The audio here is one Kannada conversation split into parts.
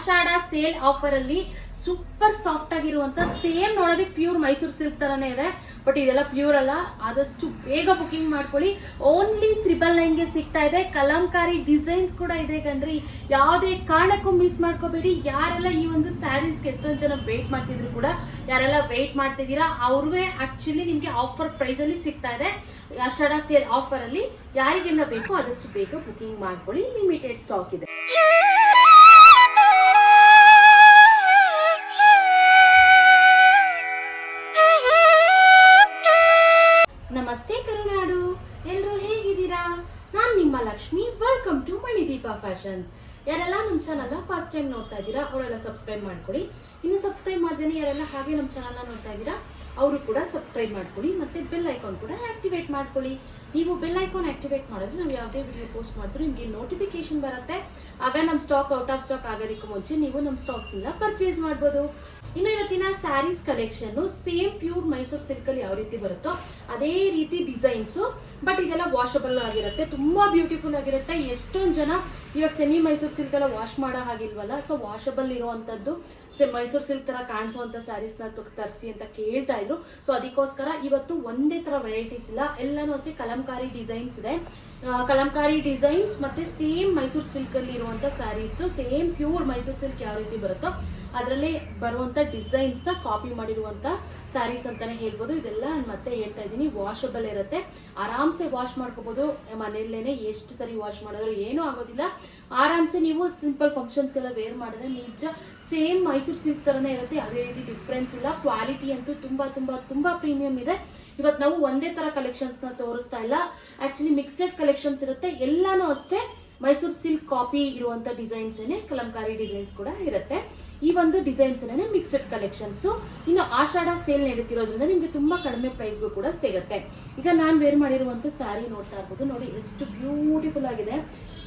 ಆಷಾಢ ಸೇಲ್ ಆಫರ್ ಅಲ್ಲಿ ಸೂಪರ್ ಸಾಫ್ಟ್ ಆಗಿರುವಂತ ಸೇಮ್ ನೋಡೋದಕ್ಕೆ ಪ್ಯೂರ್ ಮೈಸೂರು ಸಿಲ್ಕ್ ತರನೇ ಇದೆ. ಬಟ್ ಇದೆಲ್ಲ ಪ್ಯೂರ್ ಅಲ್ಲ. ಆದಷ್ಟು ಬೇಗ ಬುಕಿಂಗ್ ಮಾಡ್ಕೊಳ್ಳಿ. ಓನ್ಲಿ ತ್ರಿಬಲ್ ನೈನ್ಗೆ ಸಿಗ್ತಾ ಇದೆ. ಕಲಂಕಾರಿ ಡಿಸೈನ್ಸ್ ಕೂಡ ಇದೆ ಕಣ್ರಿ. ಯಾವುದೇ ಕಾರಣಕ್ಕೂ ಮಿಸ್ ಮಾಡ್ಕೋಬೇಡಿ. ಯಾರೆಲ್ಲ ಈ ಒಂದು ಸ್ಯಾರೀಸ್ಗೆ ಎಷ್ಟೊಂದು ಜನ ವೇಟ್ ಮಾಡ್ತಿದ್ರು ಕೂಡ, ಯಾರೆಲ್ಲ ವೇಟ್ ಮಾಡ್ತಿದ್ದೀರಾ ಅವ್ರಿಗೆ ಆಕ್ಚುಲಿ ನಿಮ್ಗೆ ಆಫರ್ ಪ್ರೈಸ್ ಅಲ್ಲಿ ಸಿಗ್ತಾ ಇದೆ. ಆಷಾಢ ಸೇಲ್ ಆಫರ್ ಅಲ್ಲಿ ಯಾರಿಗೆಲ್ಲ ಬೇಕೋ ಆದಷ್ಟು ಬೇಗ ಬುಕಿಂಗ್ ಮಾಡ್ಕೊಳ್ಳಿ. ಲಿಮಿಟೆಡ್ ಸ್ಟಾಕ್ ಇದೆ. ನಮಸ್ತೆ ಕರುನಾಡು. ಎಲ್ಲರೂ ಹೇಗಿದ್ದೀರಾ? ನಾನು ನಿಮ್ಮ Lakshmi. Welcome to Manideepa fashions ಯಾರೆಲ್ಲ ನಮ್ಮ ಚಾನಲ್ನ ಫಸ್ಟ್ ಟೈಮ್ ನೋಡ್ತಾ ಇದ್ದೀರಾ, ಅವರೆಲ್ಲ ಸಬ್ಸ್ಕ್ರೈಬ್ ಮಾಡ್ಕೊಳ್ಳಿ. ಇನ್ನು ಸಬ್ಸ್ಕ್ರೈಬ್ ಮಾಡ್ದೇನೆ ಯಾರೆಲ್ಲ ಹಾಗೆ ನಮ್ಮ ಚಾನಲ್ನ ನೋಡ್ತಾ ಇದ್ದೀರಾ, ಅವರು ಕೂಡ ಸಬ್ಸ್ಕ್ರೈಬ್ ಮಾಡ್ಕೊಳ್ಳಿ ಮತ್ತೆ ಬೆಲ್ ಐಕಾನ್ ಕೂಡ ಆಕ್ಟಿವೇಟ್ ಮಾಡ್ಕೊಳ್ಳಿ. ನೀವು ಬೆಲ್ ಐಕಾನ್ ಆಕ್ಟಿವೇಟ್ ಮಾಡಿದ್ರೆ ನಾವು ಯಾವುದೇ ವಿಡಿಯೋ ಪೋಸ್ಟ್ ಮಾಡಿದ್ರು ನಿಮಗೆ ನೋಟಿಫಿಕೇಶನ್ ಬರುತ್ತೆ. ಆಗ ನಮ್ಮ ಸ್ಟಾಕ್ ಔಟ್ ಆಫ್ ಸ್ಟಾಕ್ ಆಗೋದಕ್ಕೂ ಮುಂಚೆ ನೀವು ನಮ್ಮ ಸ್ಟಾಕ್ಸ್ನಿಂದ ಪರ್ಚೇಸ್ ಮಾಡ್ಬೋದು. ಇನ್ನು ಇವತ್ತಿನ saris collection same pure Mysuru silk ಅಲ್ಲಿ ಯಾವ ರೀತಿ ಬರುತ್ತೋ ಅದೇ ರೀತಿ ಡಿಸೈನ್ಸ್ ಬಟ್ ಇದೆಲ್ಲ ವಾಷಬಲ್ ಆಗಿರುತ್ತೆ, ತುಂಬಾ ಬ್ಯೂಟಿಫುಲ್ ಆಗಿರುತ್ತೆ. ಎಷ್ಟೊಂದು ಜನ ಇವಾಗ ಸೆಮಿ ಮೈಸೂರು ಸಿಲ್ಕ್ ಎಲ್ಲ ವಾಶ್ ಮಾಡೋ ಹಾಗಿಲ್ವಲ್ಲ ಸೊ ವಾಷಬಲ್ ಇರುವಂತದ್ದು ಸೆ ಮೈಸೂರು ಸಿಲ್ಕ್ ತರ ಕಾಣಿಸುವಂತ ಸ್ಯಾರೀಸ್ನ ತರಿಸಿ ಅಂತ ಕೇಳ್ತಾ ಇದ್ರು. ಸೊ ಅದಕ್ಕೋಸ್ಕರ ಇವತ್ತು ಒಂದೇ ತರ ವೆರೈಟೀಸ್ ಇಲ್ಲ, ಎಲ್ಲಾನು ಅಷ್ಟೇ ಕಲಂಕಾರಿ ಡಿಸೈನ್ಸ್ ಇದೆ. ಕಲಂಕಾರಿ ಡಿಸೈನ್ಸ್ ಮತ್ತೆ ಸೇಮ್ ಮೈಸೂರು ಸಿಲ್ಕ್ ಅಲ್ಲಿ ಇರುವಂತ saris same pure Mysuru silk ಯಾವ ರೀತಿ ಬರುತ್ತೋ ಅದರಲ್ಲಿ ಬರುವಂತ ಡಿಸೈನ್ಸ್ನ ಕಾಪಿ ಮಾಡಿರುವಂತ ಸ್ಯಾರೀಸ್ ಅಂತಾನೆ ಹೇಳ್ಬೋದು. ಇದೆಲ್ಲ ನಾನು ಮತ್ತೆ ಹೇಳ್ತಾ ಇದ್ದೀನಿ. ವಾಷಬಲ್ ಇರುತ್ತೆ. ಆರಾಮ್ಸೆ ವಾಶ್ ಮಾಡ್ಕೋಬಹುದು ಮನೆಯಲ್ಲೇನೆ ಎಷ್ಟು ಸರಿ ವಾಶ್ ಮಾಡಿದ್ರು ಏನೂ ಆಗೋದಿಲ್ಲ. ಆರಾಮ್ಸೆ ನೀವು ಸಿಂಪಲ್ ಫಂಕ್ಷನ್ಸ್ಗೆಲ್ಲ ವೇರ್ ಮಾಡಿದ್ರೆ ನಿಜ ಸೇಮ್ ಮೈಸೂರು ಸಿಲ್ಕ್ ತರನೇ ಇರುತ್ತೆ. ಅದೇ ರೀತಿ ಡಿಫ್ರೆನ್ಸ್ ಇಲ್ಲ. ಕ್ವಾಲಿಟಿ ಅಂತೂ ತುಂಬಾ ತುಂಬಾ ತುಂಬಾ ಪ್ರೀಮಿಯಂ ಇದೆ. ಇವತ್ತು ನಾವು ಒಂದೇ ತರ ಕಲೆಕ್ಷನ್ಸ್ನ ತೋರಿಸ್ತಾ ಇಲ್ಲ. ಆಕ್ಚುಲಿ ಮಿಕ್ಸೆಡ್ ಕಲೆಕ್ಷನ್ಸ್ ಇರುತ್ತೆ. ಎಲ್ಲಾನು ಅಷ್ಟೇ ಮೈಸೂರು ಸಿಲ್ಕ್ ಕಾಪಿ ಇರುವಂತ ಡಿಸೈನ್ಸ್ ಏನೆ, ಕಲಂಕಾರಿ ಡಿಸೈನ್ಸ್ ಕೂಡ ಇರುತ್ತೆ. ಈ ಒಂದು ಡಿಸೈನ್ಸ್ ಏನೇ ಮಿಕ್ಸೆಡ್ ಕಲೆಕ್ಷನ್ಸ್ ಇನ್ನು ಆಷಾಢ ಸೇಲ್ ನಡೀತಿರೋದ್ರಿಂದ ನಿಮ್ಗೆ ತುಂಬಾ ಕಡಿಮೆ ಪ್ರೈಸ್ಗೂ ಕೂಡ ಸಿಗುತ್ತೆ. ಈಗ ನಾನು ವೇರ್ ಮಾಡಿರುವಂತ ಸ್ಯಾರಿ ನೋಡ್ತಾ ಇರ್ಬೋದು. ನೋಡಿ, ಎಷ್ಟು ಬ್ಯೂಟಿಫುಲ್ ಆಗಿದೆ.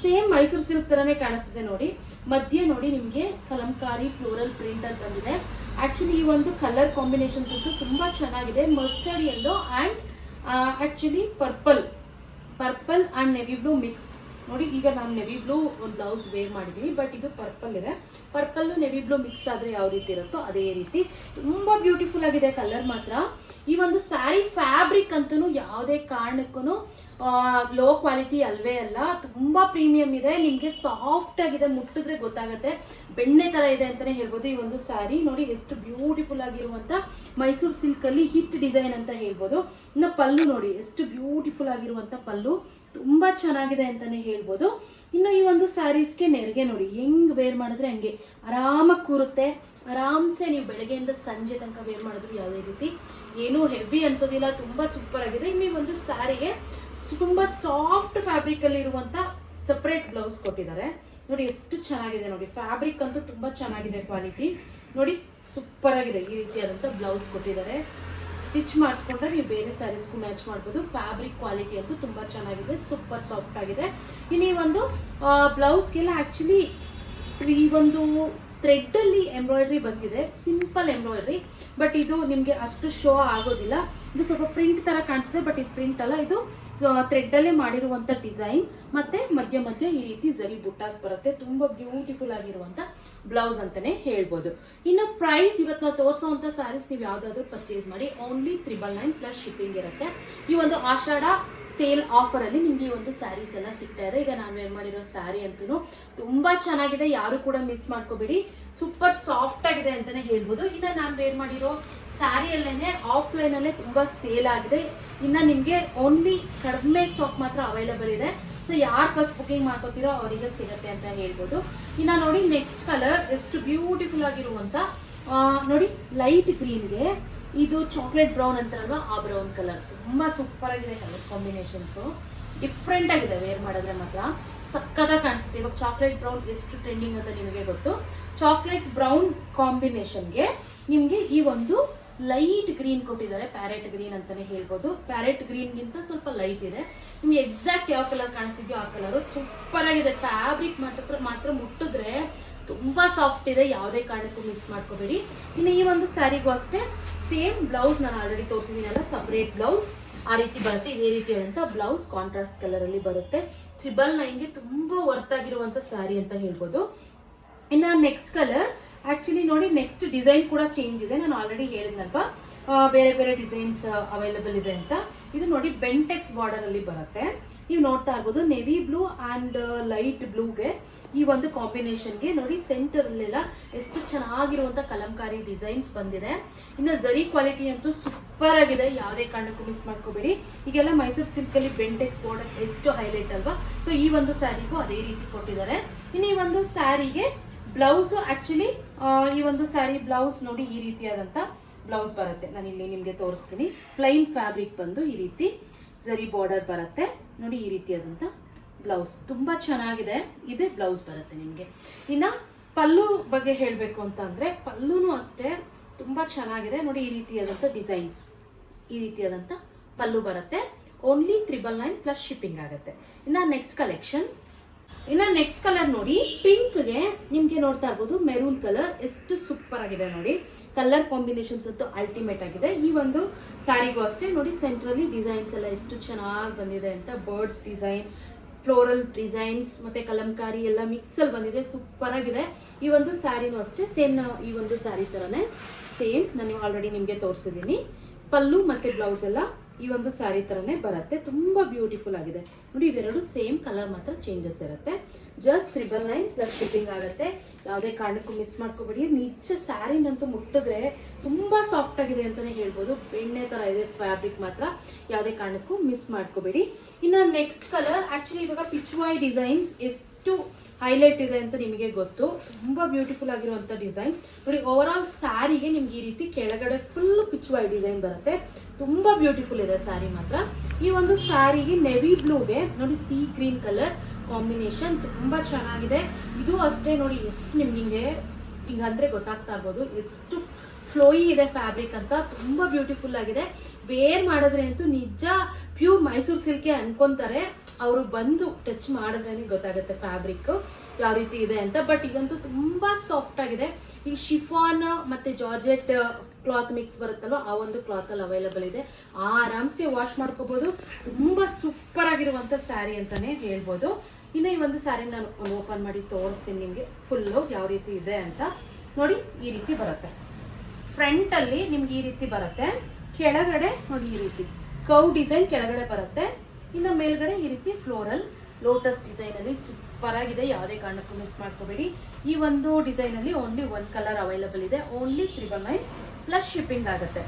ಸೇಮ್ ಮೈಸೂರು ಸಿಲ್ಕ್ ತರನೇ ಕಾಣಿಸ್ತಿದೆ ನೋಡಿ. ಮಧ್ಯೆ ನೋಡಿ ನಿಮ್ಗೆ ಕಲಂಕಾರಿ ಫ್ಲೋರಲ್ ಪ್ರಿಂಟ್ ಅಂತ ಬಂದಿದೆ ಆಕ್ಚುಲಿ ಈ ಒಂದು ಕಲರ್ ಕಾಂಬಿನೇಷನ್ ತುಂಬಾ ಚೆನ್ನಾಗಿದೆ. Mustard yellow and actually purple purple and navy blue mix ನೋಡಿ, ಈಗ ನಾನು ನೆವಿ ಬ್ಲೂ ಒಂದು ಬ್ಲೌಸ್ ವೇರ್ ಮಾಡಿದ್ದೀನಿ ಬಟ್ ಇದು ಪರ್ಪಲ್ ಇದೆ. ಪರ್ಪಲ್ ನೆವಿ ಬ್ಲೂ ಮಿಕ್ಸ್ ಆದ್ರೆ ಯಾವ ರೀತಿ ಇರುತ್ತೋ ಅದೇ ರೀತಿ. ತುಂಬ ಬ್ಯೂಟಿಫುಲ್ ಆಗಿದೆ ಕಲರ್ ಮಾತ್ರ. ಈ ಒಂದು ಸ್ಯಾರಿ ಫ್ಯಾಬ್ರಿಕ್ ಅಂತೂ ಯಾವುದೇ ಕಾರಣಕ್ಕೂ ಲೋ ಕ್ವಾಲಿಟಿ ಅಲ್ವೇ ಅಲ್ಲ, ತುಂಬಾ ಪ್ರೀಮಿಯಂ ಇದೆ. ನಿಮ್ಗೆ ಸಾಫ್ಟ್ ಆಗಿದೆ, ಮುಟ್ಟಿದ್ರೆ ಗೊತ್ತಾಗುತ್ತೆ. ಬೆಣ್ಣೆ ತರ ಇದೆ ಅಂತಾನೆ ಹೇಳ್ಬೋದು ಈ ಒಂದು ಸ್ಯಾರಿ ನೋಡಿ, ಎಷ್ಟು ಬ್ಯೂಟಿಫುಲ್ ಆಗಿರುವಂತ ಮೈಸೂರು ಸಿಲ್ಕ್ ಅಲ್ಲಿ ಹಿಟ್ ಡಿಸೈನ್ ಅಂತ ಹೇಳ್ಬೋದು. ಇನ್ನು ಪಲ್ಲು ನೋಡಿ, ಎಷ್ಟು ಬ್ಯೂಟಿಫುಲ್ ಆಗಿರುವಂತ ಪಲ್ಲು. ತುಂಬಾ ಚೆನ್ನಾಗಿದೆ ಅಂತಾನೆ ಹೇಳ್ಬೋದು. ಇನ್ನು ಈ ಒಂದು ಸ್ಯಾರೀಸ್ಗೆ ನೆರಿಗೆ ನೋಡಿ, ಹೆಂಗ್ ವೇರ್ ಮಾಡಿದ್ರೆ ಹಂಗೆ. ಆರಾಮಾಗಿ ಕೂರುತ್ತೆ. ಆರಾಮ್ಸೆ ನೀವು ಬೆಳಗ್ಗೆಯಿಂದ ಸಂಜೆ ತನಕ ವೇರ್ ಮಾಡಿದ್ರು ಯಾವುದೇ ರೀತಿ ಏನೂ ಹೆವಿ ಅನ್ಸೋದಿಲ್ಲ, ತುಂಬಾ ಸೂಪರ್ ಆಗಿದೆ. ಇನ್ನು ಈ ಒಂದು ಸ್ಯಾರಿಗೆ ತುಂಬಾ ಸಾಫ್ಟ್ ಫ್ಯಾಬ್ರಿಕ್ ಅಲ್ಲಿ ಇರುವಂತ ಸಪರೇಟ್ ಬ್ಲೌಸ್ ಕೊಟ್ಟಿದ್ದಾರೆ. ನೋಡಿ ಎಷ್ಟು ಚೆನ್ನಾಗಿದೆ ನೋಡಿ. ಫ್ಯಾಬ್ರಿಕ್ ಅಂತೂ ತುಂಬಾ ಚೆನ್ನಾಗಿದೆ ಕ್ವಾಲಿಟಿ ನೋಡಿ ಸೂಪರ್ ಆಗಿದೆ ಈ ರೀತಿಯಾದಂತ ಬ್ಲೌಸ್ ಕೊಟ್ಟಿದ್ದಾರೆ. ಸ್ಟಿಚ್ ಮಾಡಿಸ್ಕೊಂಡ್ರೆ ನೀವು ಬೇರೆ ಸ್ಯಾರೀಸ್ಗೂ ಮ್ಯಾಚ್ ಮಾಡ್ಬೋದು. ಫ್ಯಾಬ್ರಿಕ್ ಕ್ವಾಲಿಟಿ ಅಂತೂ ತುಂಬಾ ಚೆನ್ನಾಗಿದೆ ಸೂಪರ್ ಸಾಫ್ಟ್ ಆಗಿದೆ. ಇನ್ನು ಈ ಒಂದು ಬ್ಲೌಸ್ಗೆಲ್ಲ ಆಕ್ಚುಲಿ ಈ ಒಂದು ಥ್ರೆಡ್ ಅಲ್ಲಿ ಎಂಬ್ರಾಯ್ಡ್ರಿ ಬಂದಿದೆ. ಸಿಂಪಲ್ ಎಂಬ್ರಾಯ್ಡ್ರಿ ಬಟ್ ಇದು ನಿಮಗೆ ಅಷ್ಟು ಶೋ ಆಗೋದಿಲ್ಲ. ಇದು ಸ್ವಲ್ಪ ಪ್ರಿಂಟ್ ತರ ಕಾಣಿಸ್ತದೆ ಬಟ್ ಇದು ಪ್ರಿಂಟ್ ಅಲ್ಲ. ಇದು ಥ್ರೆಡ್ ಅಲ್ಲೇ ಮಾಡಿರುವಂತ ಡಿಸೈನ್ ಮತ್ತೆ ಮಧ್ಯ ಮಧ್ಯ ಈ ರೀತಿ ಜರಿ ಬುಟ್ಟಾಸ್ ಬರುತ್ತೆ. ತುಂಬಾ ಬ್ಯೂಟಿಫುಲ್ ಆಗಿರುವಂತ ಬ್ಲೌಸ್ ಅಂತಾನೆ ಹೇಳ್ಬೋದು. ಇನ್ನು ಪ್ರೈಸ್ ಇವತ್ತು ನಾವು ತೋರಿಸುವಂತ ಸ್ಯಾರೀಸ್ ನೀವು ಯಾವುದಾದ್ರೂ ಪರ್ಚೇಸ್ ಮಾಡಿ only triple nine plus shipping ಇರುತ್ತೆ. ಈ ಒಂದು ಆಷಾಢ ಸೇಲ್ ಆಫರ್ ಅಲ್ಲಿ ನಿಮ್ಗೆ ಈ ಒಂದು ಸ್ಯಾರೀಸ್ ಎಲ್ಲ ಸಿಗ್ತಾ ಇದೆ. ಈಗ ನಾನು ವೇರ್ ಮಾಡಿರೋ ಸ್ಯಾರಿ ಅಂತೂ ತುಂಬಾ ಚೆನ್ನಾಗಿದೆ. ಯಾರು ಕೂಡ ಮಿಸ್ ಮಾಡ್ಕೋಬೇಡಿ. ಸೂಪರ್ ಸಾಫ್ಟ್ ಆಗಿದೆ ಅಂತಾನೆ ಹೇಳ್ಬೋದು. ಇನ್ನ ನಾನು ವೇರ್ ಮಾಡಿರೋ ಸ್ಯಾರಿಯಲ್ಲೇನೆ ಆಫ್ಲೈನ್ ಅಲ್ಲೇ ತುಂಬಾ ಸೇಲ್ ಆಗಿದೆ. ಇನ್ನ ನಿಮ್ಗೆ ಓನ್ಲಿ ಕಡಿಮೆ ಸ್ಟಾಕ್ ಮಾತ್ರ ಅವೈಲಬಲ್ ಇದೆ. ಸೊ ಯಾರು ಫಸ್ಟ್ ಬುಕಿಂಗ್ ಮಾಡ್ಕೋತೀರೋ ಅವರಿಗೆ ಸಿಗತ್ತೆ ಅಂತ ಹೇಳ್ಬೋದು. ಇನ್ನ ನೋಡಿ ನೆಕ್ಸ್ಟ್ ಕಲರ್ ಎಷ್ಟು ಬ್ಯೂಟಿಫುಲ್ ಆಗಿರುವಂತ ನೋಡಿ ಲೈಟ್ ಗ್ರೀನ್ಗೆ ಇದು ಚಾಕ್ಲೇಟ್ ಬ್ರೌನ್ ಅಂತಾರಲ್ವಾ, ಆ ಬ್ರೌನ್ ಕಲರ್ ತುಂಬಾ ಸೂಪರ್ ಆಗಿದೆ ಕಲರ್ ಕಾಂಬಿನೇಷನ್ಸ್ ಡಿಫ್ರೆಂಟ್ ಆಗಿದೆ ವೇರ್ ಮಾಡಿದ್ರೆ ಮಾತ್ರ. ಸಕ್ಕತ್ತಾಗಿ ಕಾಣಿಸುತ್ತೆ. ಇವಾಗ ಚಾಕ್ಲೇಟ್ ಬ್ರೌನ್ ಎಷ್ಟು ಟ್ರೆಂಡಿಂಗ್ ಅಂತ ನಿಮಗೆ ಗೊತ್ತು. ಚಾಕ್ಲೇಟ್ ಬ್ರೌನ್ ಕಾಂಬಿನೇಷನ್ಗೆ ನಿಮಗೆ ಈ ಒಂದು ಲೈಟ್ ಗ್ರೀನ್ ಕೊಟ್ಟಿದ್ದಾರೆ, ಪ್ಯಾರೆಟ್ ಗ್ರೀನ್ ಅಂತಾನೆ ಹೇಳ್ಬೋದು. ಪ್ಯಾರೆಟ್ ಗ್ರೀನ್ಗಿಂತ ಸ್ವಲ್ಪ ಲೈಟ್ ಇದೆ. ನಿಮ್ಗೆ ಎಕ್ಸಾಕ್ಟ್ ಯಾವ ಕಲರ್ ಕಾಣಿಸ್ತಿದ್ಯೋ ಆ ಕಲರು ಸೂಪರ್ ಆಗಿದೆ. ಫ್ಯಾಬ್ರಿಕ್ ಮಾತ್ರ ಮಾತ್ರ ಮುಟ್ಟಿದ್ರೆ ತುಂಬಾ ಸಾಫ್ಟ್ ಇದೆ. ಯಾವುದೇ ಕಾರಣಕ್ಕೂ ಮಿಸ್ ಮಾಡ್ಕೋಬೇಡಿ. ಇನ್ನು ಈ ಒಂದು ಸ್ಯಾರಿಗೂ ಅಷ್ಟೇ ಸೇಮ್ ಬ್ಲೌಸ್ ನಾನು ಆಲ್ರೆಡಿ ತೋರಿಸಿದ್ದೀನಲ್ಲ ಸಪ್ರೇಟ್ ಬ್ಲೌಸ್ ಆ ರೀತಿ ಬರುತ್ತೆ. ಇದೇ ರೀತಿಯಾದಂಥ ಬ್ಲೌಸ್ ಕಾಂಟ್ರಾಸ್ಟ್ ಕಲರ್ ಅಲ್ಲಿ ಬರುತ್ತೆ. ತ್ರಿಬಲ್ ನೈನ್ಗೆ ತುಂಬಾ ವರ್ತ್ ಆಗಿರುವಂತ ಸ್ಯಾರಿ ಅಂತ ಹೇಳ್ಬೋದು. ಇನ್ನು ನೆಕ್ಸ್ಟ್ ಕಲರ್ ಆಕ್ಚುಲಿ ನೋಡಿ ನೆಕ್ಸ್ಟ್ ಡಿಸೈನ್ ಕೂಡ ಚೇಂಜ್ ಇದೆ. ನಾನು ಆಲ್ರೆಡಿ ಹೇಳಿದ್ನಲ್ವಾ? ಬೇರೆ ಬೇರೆ ಡಿಸೈನ್ಸ್ ಅವೈಲಬಲ್ ಇದೆ ಅಂತ. ಇದು ನೋಡಿ ಬೆಂಟೆಕ್ಸ್ ಬಾರ್ಡರ್ ಅಲ್ಲಿ ಬರುತ್ತೆ. ನೀವು ನೋಡ್ತಾ ಇರ್ಬೋದು ನೆವಿ ಬ್ಲೂ ಅಂಡ್ ಲೈಟ್ ಬ್ಲೂಗೆ ಈ ಒಂದು ಕಾಂಬಿನೇಷನ್ಗೆ ನೋಡಿ ಸೆಂಟರ್ ಅಲ್ಲೆಲ್ಲ ಎಷ್ಟು ಚೆನ್ನಾಗಿರುವಂತ ಕಲಂಕಾರಿ ಡಿಸೈನ್ಸ್ ಬಂದಿದೆ. ಇನ್ನು ಜರಿ ಕ್ವಾಲಿಟಿ ಅಂತೂ ಸೂಪರ್ ಆಗಿದೆ. ಯಾವುದೇ ಕಾರಣಕ್ಕೂ ಮಿಸ್ ಮಾಡ್ಕೋಬೇಡಿ. ಈಗೆಲ್ಲ ಮೈಸೂರು ಸಿಲ್ಕ್ ಅಲ್ಲಿ ಬೆಂಟೆಕ್ಸ್ ಬಾರ್ಡರ್ ಎಷ್ಟು ಹೈಲೈಟ್ ಅಲ್ವಾ? ಸೊ ಈ ಒಂದು ಸ್ಯಾರಿಗೂ ಅದೇ ರೀತಿ ಕೊಟ್ಟಿದ್ದಾರೆ. ಇನ್ನು ಈ ಒಂದು ಸ್ಯಾರಿಗೆ ಬ್ಲೌಸ್ ಆಕ್ಚುಲಿ ಈ ಒಂದು ಸ್ಯಾರಿ ಬ್ಲೌಸ್ ನೋಡಿ ಈ ರೀತಿಯಾದಂತ ಬ್ಲೌಸ್ ಬರುತ್ತೆ. ನಾನು ಇಲ್ಲಿ ನಿಮಗೆ ತೋರಿಸ್ತೀನಿ. ಪ್ಲೈನ್ ಫ್ಯಾಬ್ರಿಕ್ ಬಂದು ಈ ರೀತಿ ಜರಿ ಬಾರ್ಡರ್ ಬರುತ್ತೆ. ನೋಡಿ ಈ ರೀತಿಯಾದಂತ ಬ್ಲೌಸ್ ತುಂಬಾ ಚೆನ್ನಾಗಿದೆ. ಇದೆ ಬ್ಲೌಸ್ ಬರುತ್ತೆ ನಿಮಗೆ. ಇನ್ನ ಪಲ್ಲು ಬಗ್ಗೆ ಹೇಳಬೇಕು ಅಂತ ಅಂದ್ರೆ ಪಲ್ಲುನು ಅಷ್ಟೇ ತುಂಬಾ ಚೆನ್ನಾಗಿದೆ. ನೋಡಿ ಈ ರೀತಿಯಾದಂತ ಡಿಸೈನ್ಸ್ ಈ ರೀತಿಯಾದಂತ ಪಲ್ಲು ಬರುತ್ತೆ. Only triple nine plus shipping ಆಗುತ್ತೆ. ಇನ್ನ ನೆಕ್ಸ್ಟ್ ಕಲೆಕ್ಷನ್ ಇನ್ನ ನೆಕ್ಸ್ಟ್ ಕಲರ್ ನೋಡಿ ಪಿಂಕ್ಗೆ ನಿಮ್ಗೆ ನೋಡ್ತಾ ಇರ್ಬೋದು ಮೆರೂನ್ ಕಲರ್ ಎಷ್ಟು ಸೂಪರ್ ಆಗಿದೆ ನೋಡಿ. ಕಲರ್ ಕಾಂಬಿನೇಷನ್ಸ್ ಅಂತೂ ಅಲ್ಟಿಮೇಟ್ ಆಗಿದೆ. ಈ ಒಂದು ಸ್ಯಾರಿಗೂ ಅಷ್ಟೇ ನೋಡಿ ಸೆಂಟ್ರಲ್ಲಿ ಡಿಸೈನ್ಸ್ ಎಲ್ಲ ಎಷ್ಟು ಚೆನ್ನಾಗಿ ಬಂದಿದೆ ಅಂತ ಬರ್ಡ್ಸ್ ಡಿಸೈನ್ ಫ್ಲೋರಲ್ ಡಿಸೈನ್ಸ್ ಮತ್ತೆ ಕಲಂಕಾರಿ ಎಲ್ಲ ಮಿಕ್ಸ್ ಅಲ್ಲಿ ಬಂದಿದೆ ಸೂಪರ್ ಆಗಿದೆ. ಈ ಒಂದು ಸ್ಯಾರಿನೂ ಅಷ್ಟೇ ಸೇಮ್ ಈ ಒಂದು ಸ್ಯಾರಿ ತರನೇ ಸೇಮ್ ನಾನು ಆಲ್ರೆಡಿ ನಿಮಗೆ ತೋರಿಸಿದ್ದೀನಿ. ಪಲ್ಲು ಮತ್ತೆ ಬ್ಲೌಸ್ ಎಲ್ಲ ಈ ಒಂದು ಸ್ಯಾರಿ ತರನೇ ಬರುತ್ತೆ. ತುಂಬಾ ಬ್ಯೂಟಿಫುಲ್ ಆಗಿದೆ. ನೋಡಿ, ಇವೆರಡು ಸೇಮ್ ಕಲರ್ ಮಾತ್ರ ಚೇಂಜಸ್ ಇರುತ್ತೆ. Just triple nine plus shipping ಆಗುತ್ತೆ. ಯಾವುದೇ ಕಾರಣಕ್ಕೂ ಮಿಸ್ ಮಾಡ್ಕೋಬೇಡಿ. ನಿಜ ಸ್ಯಾರಿನಂತೂ ಮುಟ್ಟಿದ್ರೆ ತುಂಬಾ ಸಾಫ್ಟ್ ಆಗಿದೆ ಅಂತಾನೆ ಹೇಳ್ಬೋದು. ಬೆಣ್ಣೆ ತರ ಇದೆ ಫ್ಯಾಬ್ರಿಕ್ ಮಾತ್ರ. ಯಾವುದೇ ಕಾರಣಕ್ಕೂ ಮಿಸ್ ಮಾಡ್ಕೋಬೇಡಿ. ಇನ್ನು ನೆಕ್ಸ್ಟ್ ಕಲರ್ ಆ್ಯಕ್ಚುಲಿ ಇವಾಗ ಪಿಚ್ವಾಯ್ ಡಿಸೈನ್ಸ್ ಎಷ್ಟು ಹೈಲೈಟ್ ಇದೆ ಅಂತ ನಿಮಗೆ ಗೊತ್ತು. ತುಂಬಾ ಬ್ಯೂಟಿಫುಲ್ ಆಗಿರುವಂತ ಡಿಸೈನ್ ನೋಡಿ ಓವರ್ ಆಲ್ ಸ್ಯಾರಿಗೆ ನಿಮ್ಗೆ ಈ ರೀತಿ ಕೆಳಗಡೆ ಫುಲ್ ಪಿಚ್ವಾಯ್ ಡಿಸೈನ್ ಬರುತ್ತೆ. ತುಂಬಾ ಬ್ಯೂಟಿಫುಲ್ ಇದೆ ಸ್ಯಾರಿ ಮಾತ್ರ. ಈ ಒಂದು ಸ್ಯಾರಿಗೆ ನೆವಿ ಬ್ಲೂಗೆ ನೋಡಿ ಸಿ ಗ್ರೀನ್ ಕಲರ್ ಕಾಂಬಿನೇಷನ್ ತುಂಬಾ ಚೆನ್ನಾಗಿದೆ. ಇದು ಅಷ್ಟೇ ನೋಡಿ, ಎಷ್ಟು ನಿಮ್ಗೆ ಹಿಂಗೆ ಹಿಂಗಂದ್ರೆ ಗೊತ್ತಾಗ್ತಾ ಇರ್ಬೋದು, ಎಷ್ಟು ಫ್ಲೋಯಿ ಇದೆ ಫ್ಯಾಬ್ರಿಕ್ ಅಂತ. ತುಂಬಾ ಬ್ಯೂಟಿಫುಲ್ ಆಗಿದೆ. ವೇರ್ ಮಾಡಿದ್ರೆ ಅಂತೂ ನಿಜ ಪ್ಯೂರ್ ಮೈಸೂರು ಸಿಲ್ಕೆ ಅನ್ಕೊಂತಾರೆ. ಅವರು ಬಂದು ಟಚ್ ಮಾಡಿದ್ರೇ ಗೊತ್ತಾಗುತ್ತೆ ಫ್ಯಾಬ್ರಿಕ್ ಯಾವ ರೀತಿ ಇದೆ ಅಂತ. ಬಟ್ ಇದಂತೂ ತುಂಬಾ ಸಾಫ್ಟ್ ಆಗಿದೆ. ಈ ಶಿಫಾನ್ ಮತ್ತೆ ಜಾರ್ಜೆಟ್ ಕ್ಲಾತ್ ಮಿಕ್ಸ್ ಬರುತ್ತಲ್ವ, ಆ ಒಂದು ಕ್ಲಾತ್ ಅಲ್ಲಿ ಅವೈಲಬಲ್ ಇದೆ. ಆರಾಮ್ಸೆ ವಾಶ್ ಮಾಡ್ಕೋಬಹುದು ತುಂಬಾ ಸೂಪರ್ ಆಗಿರುವಂತ ಸ್ಯಾರಿ ಅಂತಾನೆ ಹೇಳ್ಬೋದು. ಇನ್ನು ಈ ಒಂದು ಸ್ಯಾರಿ ನಾನು ಓಪನ್ ಮಾಡಿ ತೋರಿಸ್ತೀನಿ ನಿಮ್ಗೆ. ಫುಲ್ಲು ಯಾವ ರೀತಿ ಇದೆ ಅಂತ. ನೋಡಿ, ಈ ರೀತಿ ಬರುತ್ತೆ. ಫ್ರಂಟ್ ಅಲ್ಲಿ ನಿಮ್ಗೆ ಈ ರೀತಿ ಬರುತ್ತೆ. ಕೆಳಗಡೆ ನೋಡಿ ಈ ರೀತಿ. ಕೌ ಡಿಸೈನ್ ಕೆಳಗಡೆ ಬರುತ್ತೆ. ಇನ್ನು ಮೇಲ್ಗಡೆ ಈ ರೀತಿ ಫ್ಲೋರಲ್ ಲೋಟಸ್ ಡಿಸೈನ್ ಅಲ್ಲಿ ಸೂಪರ್ ಆಗಿದೆ. ಯಾವುದೇ ಕಾರಣಕ್ಕೂ ಮಿಸ್ ಮಾಡ್ಕೋಬೇಡಿ. ಈ ಒಂದು ಡಿಸೈನ್ ಅಲ್ಲಿ ಓನ್ಲಿ ಒನ್ ಕಲರ್ ಅವೈಲಬಲ್ ಇದೆ. Only triple nine plus shipping ಆಗುತ್ತೆ.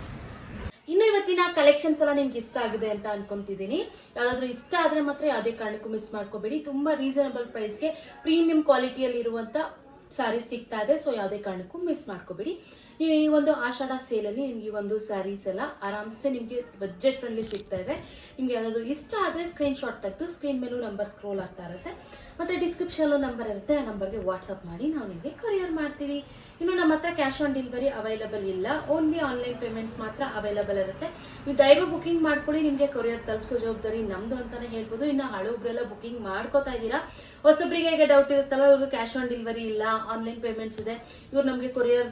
ಇನ್ನು ಇವತ್ತಿನ ಕಲೆಕ್ಷನ್ಸ್ ಎಲ್ಲ ನಿಮ್ಗೆ ಇಷ್ಟ ಆಗಿದೆ ಅಂತ ಅನ್ಕೊಂತಿದ್ದೀನಿ. ಯಾವ್ದಾದ್ರು ಇಷ್ಟ ಆದ್ರೆ ಮಾತ್ರ ಯಾವುದೇ ಕಾರಣಕ್ಕೂ ಮಿಸ್ ಮಾಡ್ಕೋಬೇಡಿ. ತುಂಬಾ ರೀಸನಬಲ್ ಪ್ರೈಸ್ಗೆ ಪ್ರೀಮಿಯಂ ಕ್ವಾಲಿಟಿಯಲ್ಲಿ ಇರುವಂತ ಸ್ಯಾರೀಸ್ ಸಿಗ್ತಾ ಇದೆ. ಸೊ ಯಾವುದೇ ಕಾರಣಕ್ಕೂ ಮಿಸ್ ಮಾಡ್ಕೋಬೇಡಿ. ನೀವು ಈ ಒಂದು ಆಷಾಢ ಸೇಲಲ್ಲಿ ನಿಮ್ಗೆ ಈ ಒಂದು ಸ್ಯಾರೀಸ್ ಎಲ್ಲ ಆರಾಮ್ಸೆ ನಿಮಗೆ ಬಜೆಟ್ ಫ್ರೆಂಡ್ಲಿ ಸಿಗ್ತಾ ಇದೆ. ನಿಮ್ಗೆ ಯಾವ್ದಾದ್ರು ಇಷ್ಟ ಆದ್ರೆ ಸ್ಕ್ರೀನ್ ಶಾಟ್ ತೆಗೆದು ಸ್ಕ್ರೀನ್ ಮೇಲೂ ನಂಬರ್ ಸ್ಕ್ರೋಲ್ ಆಗ್ತಾ ಇರುತ್ತೆ. ಮತ್ತೆ ಡಿಸ್ಕ್ರಿಪ್ಷನ್ ನಂಬರ್ ಇರುತ್ತೆ. ಆ ನಂಬರ್ಗೆ ವಾಟ್ಸಪ್ ಮಾಡಿ ನಾವು ನಿಮಗೆ ಕೊರಿಯರ್ ಮಾಡ್ತೀವಿ. ಇನ್ನು ನಮ್ಮ ಹತ್ರ ಕ್ಯಾಶ್ ಆನ್ ಡೆಲಿವರಿ ಅವೈಲಬಲ್ ಇಲ್ಲ. ಓನ್ಲಿ ಆನ್ಲೈನ್ ಪೇಮೆಂಟ್ಸ್ ಮಾತ್ರ ಅವೈಲಬಲ್ ಇರುತ್ತೆ. ನೀವು ದಯವಿಟ್ಟು ಬುಕಿಂಗ್ ಮಾಡ್ಕೊಳ್ಳಿ ನಿಮಗೆ ಕೊರಿಯರ್ ತಲುಪಿಸೋ ಜವಾಬ್ದಾರಿ ನಮ್ದು ಅಂತಾನೆ ಹೇಳ್ಬೋದು. ಇನ್ನು ಹಳೊಬ್ರೆಲ್ಲ ಬುಕಿಂಗ್ ಮಾಡ್ಕೋತಾ ಇದ್ದೀರಾ? ಹೊಸೊಬ್ಬರಿಗೆ ಈಗ ಡೌಟ್ ಇರುತ್ತಲ್ಲ ಇವ್ರಿಗೆ ಕ್ಯಾಶ್ ಆನ್ ಡೆಲಿವರಿ ಇಲ್ಲ ಆನ್ಲೈನ್ ಪೇಮೆಂಟ್ಸ್ ಇದೆ. ಇವ್ರು ನಮಗೆ ಕೊರಿಯರ್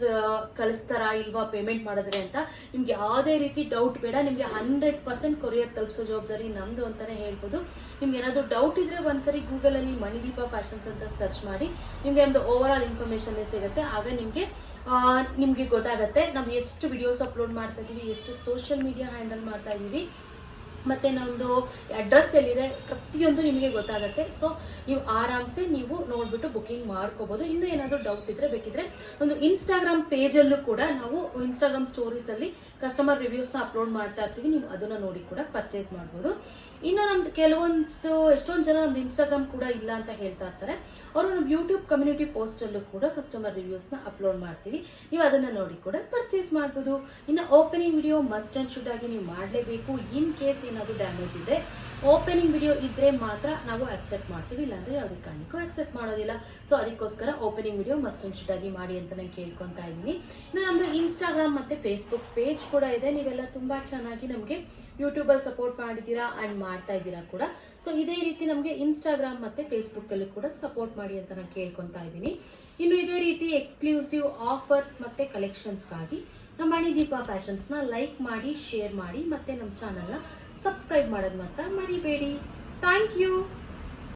ಕಳಿಸ್ತಾರಾ ಇಲ್ವಾ ಪೇಮೆಂಟ್ ಮಾಡಿದ್ರೆ ಅಂತ ನಿಮ್ಗೆ ಯಾವುದೇ ರೀತಿ ಡೌಟ್ ಬೇಡ. ನಿಮಗೆ ಹಂಡ್ರೆಡ್ ಪರ್ಸೆಂಟ್ ಕೊರಿಯರ್ ತಲುಪಿಸೋ ಜವಾಬ್ದಾರಿ ನಮ್ದು ಅಂತಾನೆ ಹೇಳ್ಬೋದು. ನಿಮ್ಗೆ ಏನಾದರೂ ಡೌಟ್ ಇದ್ರೆ ಒಂದ್ಸರಿ ಗೂಗಲ್ ಅಲ್ಲಿ ಮಣಿದೀಪ ಫ್ಯಾಷನ್ಸ್ ಅಂತ ಸರ್ಚ್ ಮಾಡಿ ನಿಮಗೆ ಒಂದು ಓವರ್ ಆಲ್ ಇನ್ಫಾರ್ಮೇಷನ್ನೇ ಸಿಗುತ್ತೆ. ಆಗ ನಿಮಗೆ ನಿಮಗೆ ಗೊತ್ತಾಗುತ್ತೆ. ನಾವು ಎಷ್ಟು ವಿಡಿಯೋಸ್ ಅಪ್ಲೋಡ್ ಮಾಡ್ತಾ ಇದೀವಿ, ಎಷ್ಟು ಸೋಷಿಯಲ್ ಮೀಡಿಯಾ ಹ್ಯಾಂಡಲ್ ಮಾಡ್ತಾ ಇದೀವಿ. ಮತ್ತೆ ನಮ್ಮದು ಅಡ್ರೆಸ್ ಎಲ್ಲಿದೆ ಪ್ರತಿಯೊಂದು ನಿಮಗೆ ಗೊತ್ತಾಗುತ್ತೆ. ಸೊ ನೀವು ಆರಾಮ್ಸೆ ನೀವು ನೋಡ್ಬಿಟ್ಟು ಬುಕಿಂಗ್ ಮಾಡ್ಕೋಬಹುದು ಇನ್ನೂ ಏನಾದರೂ ಡೌಟ್ ಇದ್ರೆ ಬೇಕಿದ್ರೆ ಒಂದು ಇನ್ಸ್ಟಾಗ್ರಾಮ್ ಪೇಜಲ್ಲೂ ಕೂಡ ನಾವು ಇನ್ಸ್ಟಾಗ್ರಾಮ್ ಸ್ಟೋರೀಸ್ ಅಲ್ಲಿ ಕಸ್ಟಮರ್ ರಿವ್ಯೂಸ್ನ ಅಪ್ಲೋಡ್ ಮಾಡ್ತಾ ಇರ್ತೀವಿ. ನೀವು ಅದನ್ನ ನೋಡಿ ಕೂಡ ಪರ್ಚೇಸ್ ಮಾಡ್ಬೋದು. ಇನ್ನು ನಮ್ದು ಕೆಲವೊಂದು, ಎಷ್ಟೊಂದು ಜನ ನಮ್ದು ಇನ್ಸ್ಟಾಗ್ರಾಮ್ ಕೂಡ ಇಲ್ಲ ಅಂತ ಹೇಳ್ತಾ ಇರ್ತಾರೆ. ಅವರು ನಮ್ಮ ಯೂಟ್ಯೂಬ್ ಕಮ್ಯುನಿಟಿ ಪೋಸ್ಟಲ್ಲೂ ಕೂಡ ಕಸ್ಟಮರ್ ರಿವ್ಯೂಸ್ನ ಅಪ್ಲೋಡ್ ಮಾಡ್ತೀವಿ. ನೀವು ಅದನ್ನ ನೋಡಿ ಕೂಡ ಪರ್ಚೇಸ್ ಮಾಡ್ಬೋದು. ಇನ್ನು opening video must and should ಆಗಿ ನೀವು ಮಾಡಲೇಬೇಕು. ಇನ್ ಕೇಸ್ ಏನಾದರೂ ಡ್ಯಾಮೇಜ್ ಇದೆ ಓಪನಿಂಗ್ ವಿಡಿಯೋ ಇದ್ರೆ ಮಾತ್ರ ನಾವು ಅಕ್ಸೆಪ್ಟ್ ಮಾಡ್ತೀವಿ. ಇಲ್ಲಾಂದರೆ ಯಾವುದೇ ಕಾರಣಕ್ಕೂ ಅಕ್ಸೆಪ್ಟ್ ಮಾಡೋದಿಲ್ಲ. ಸೊ ಅದಕ್ಕೋಸ್ಕರ opening video must and should ಆಗಿ ಮಾಡಿ ಅಂತ ನಾನು ಕೇಳ್ಕೊತಾ ಇದ್ದೀನಿ. ಇನ್ನು ನಮ್ಮದು ಇನ್ಸ್ಟಾಗ್ರಾಮ್ ಮತ್ತೆ ಫೇಸ್ಬುಕ್ ಪೇಜ್ ಕೂಡ ಇದೆ. ನೀವೆಲ್ಲ ತುಂಬಾ ಚೆನ್ನಾಗಿ ನಮಗೆ ಯೂಟ್ಯೂಬಲ್ಲಿ ಸಪೋರ್ಟ್ ಮಾಡಿದ್ದೀರಾ ಆ್ಯಂಡ್ ಮಾಡ್ತಾ ಇದ್ದೀರಾ ಕೂಡ. ಸೊ ಇದೇ ರೀತಿ ನಮಗೆ ಇನ್ಸ್ಟಾಗ್ರಾಮ್ ಮತ್ತೆ ಫೇಸ್ಬುಕ್ಕಲ್ಲೂ ಕೂಡ ಸಪೋರ್ಟ್ ಮಾಡಿ ಅಂತ ನಾನು ಕೇಳ್ಕೊತಾ ಇದ್ದೀನಿ. ಇನ್ನು ಇದೇ ರೀತಿ ಎಕ್ಸ್ಕ್ಲೂಸಿವ್ ಆಫರ್ಸ್ ಮತ್ತೆ ಕಲೆಕ್ಷನ್ಸ್ಗಾಗಿ ನಮ್ಮ ಮಣಿದೀಪ ಫ್ಯಾಷನ್ಸ್ನ ಲೈಕ್ ಮಾಡಿ ಶೇರ್ ಮಾಡಿ ಮತ್ತೆ ನಮ್ಮ ಚಾನಲ್ನ ಸಬ್ಸ್ಕ್ರೈಬ್ ಮಾಡೋದು ಮಾತ್ರ ಮರಿಬೇಡಿ. Thank you